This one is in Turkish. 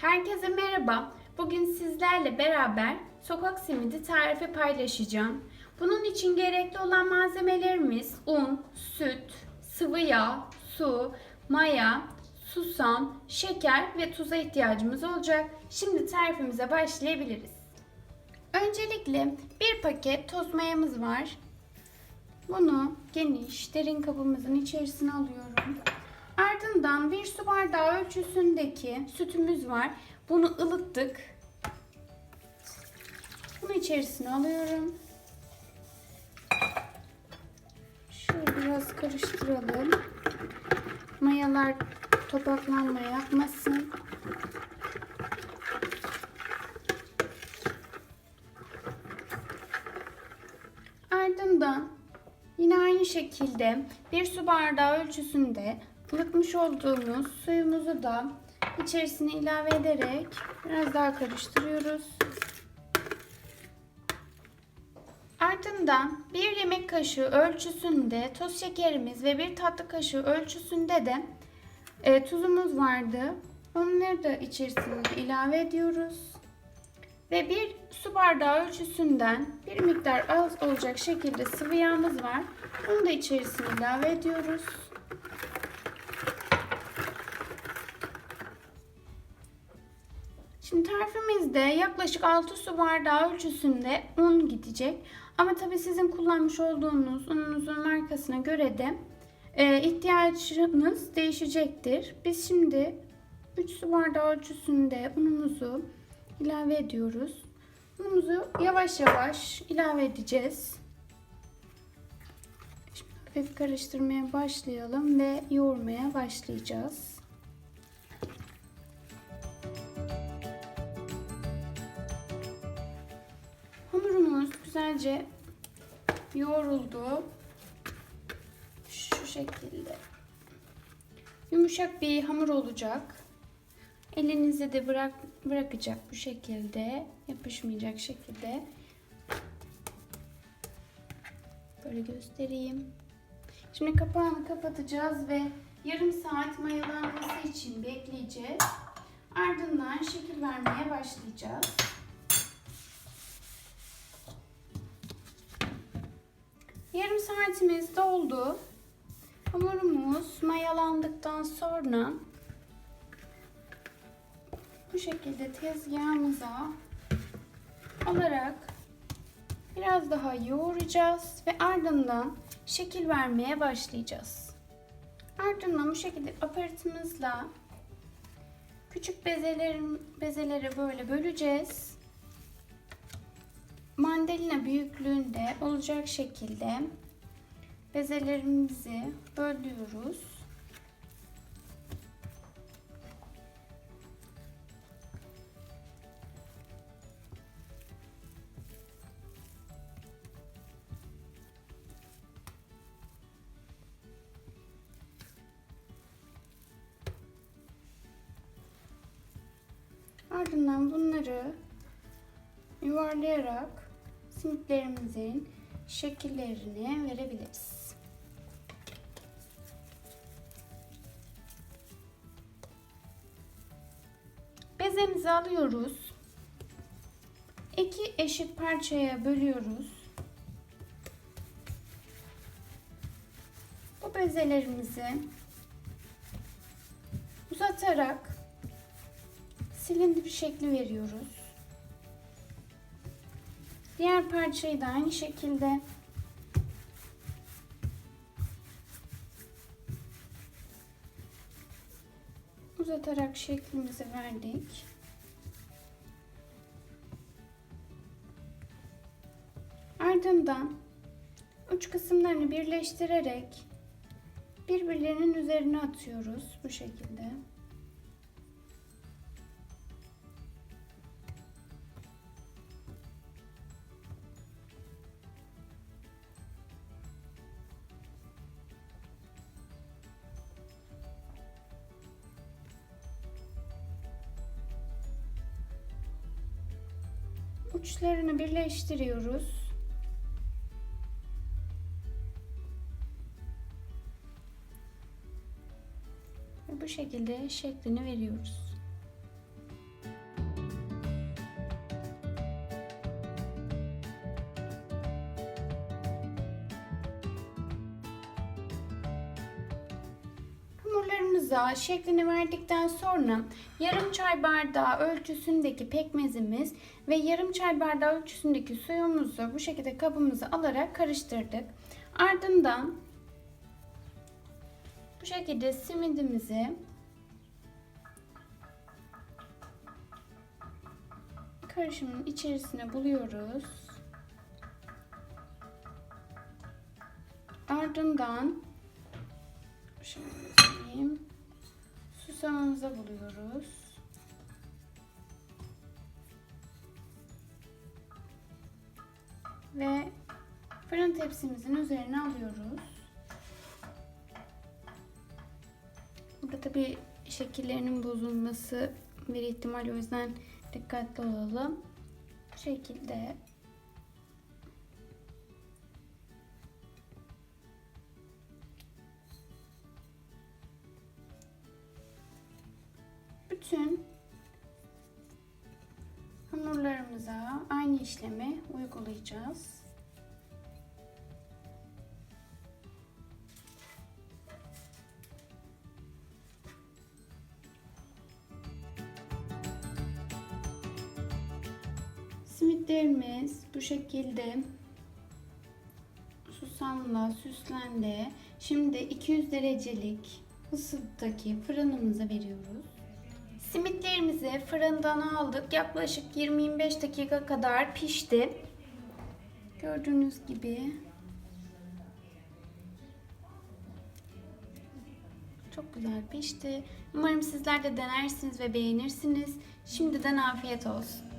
Herkese merhaba. Bugün sizlerle beraber sokak simidi tarifi paylaşacağım. Bunun için gerekli olan malzemelerimiz un, süt, sıvı yağ, su, maya, susam, şeker ve tuza ihtiyacımız olacak. Şimdi tarifimize başlayabiliriz. Öncelikle bir paket toz mayamız var. Bunu geniş derin kabımızın içerisine alıyorum. Ardından bir su bardağı ölçüsündeki sütümüz var. Bunu ılıttık. Bunu içerisine alıyorum. Şöyle biraz karıştıralım. Mayalar topaklanma yapmasın. Ardından yine aynı şekilde bir su bardağı ölçüsünde ılıtmış olduğumuz suyumuzu da içerisine ilave ederek biraz daha karıştırıyoruz. Ardından bir yemek kaşığı ölçüsünde toz şekerimiz ve bir tatlı kaşığı ölçüsünde de e, tuzumuz vardı. Onları da içerisine ilave ediyoruz. Ve bir su bardağı ölçüsünden bir miktar az olacak şekilde sıvı yağımız var. Onu da içerisine ilave ediyoruz. Şimdi tarifimizde yaklaşık 6 su bardağı ölçüsünde un gidecek. Ama tabi sizin kullanmış olduğunuz ununuzun markasına göre de e, ihtiyacınız değişecektir. Biz şimdi 3 su bardağı ölçüsünde unumuzu ilave ediyoruz. Unumuzu yavaş yavaş ilave edeceğiz. Şimdi hafif karıştırmaya başlayalım ve yoğurmaya başlayacağız. Güzelce yoğruldu. Şu şekilde. Yumuşak bir hamur olacak. Elinize de bırak bırakacak bu şekilde. Yapışmayacak şekilde. Böyle göstereyim. Şimdi kapağını kapatacağız ve yarım saat mayalanması için bekleyeceğiz. Ardından şekil vermeye başlayacağız. Yarım saatimiz doldu. Hamurumuz mayalandıktan sonra bu şekilde tezgahımıza alarak biraz daha yoğuracağız ve ardından şekil vermeye başlayacağız. Ardından bu şekilde aparatımızla küçük bezelerin, bezeleri böyle böleceğiz. Mandalina büyüklüğünde olacak şekilde bezelerimizi bölüyoruz. Ardından bunları yuvarlayarak simitlerimizin şekillerini verebiliriz. Bezemizi alıyoruz. İki eşit parçaya bölüyoruz. Bu bezelerimizi uzatarak silindir şekli veriyoruz. Diğer parçayı da aynı şekilde uzatarak şeklimizi verdik. Ardından uç kısımlarını birleştirerek birbirlerinin üzerine atıyoruz bu şekilde. uçlarını birleştiriyoruz. bu şekilde şeklini veriyoruz. Hamurlarımıza şeklini verdikten sonra yarım çay bardağı ölçüsündeki pekmezimiz ve yarım çay bardağı ölçüsündeki suyumuzu bu şekilde kabımıza alarak karıştırdık. Ardından bu şekilde simidimizi karışımın içerisine buluyoruz. Ardından göstereyim. Susamımıza buluyoruz. Ve fırın tepsimizin üzerine alıyoruz. Burada tabi şekillerinin bozulması bir ihtimal o yüzden dikkatli olalım. Bu şekilde bütün hamurlarımıza aynı işlemi uygulayacağız. Simitlerimiz bu şekilde susamla süslendi. Şimdi 200 derecelik ısıdaki fırınımıza veriyoruz. Simitlerimizi fırından aldık. Yaklaşık 20-25 dakika kadar pişti. Gördüğünüz gibi çok güzel pişti. Umarım sizler de denersiniz ve beğenirsiniz. Şimdiden afiyet olsun.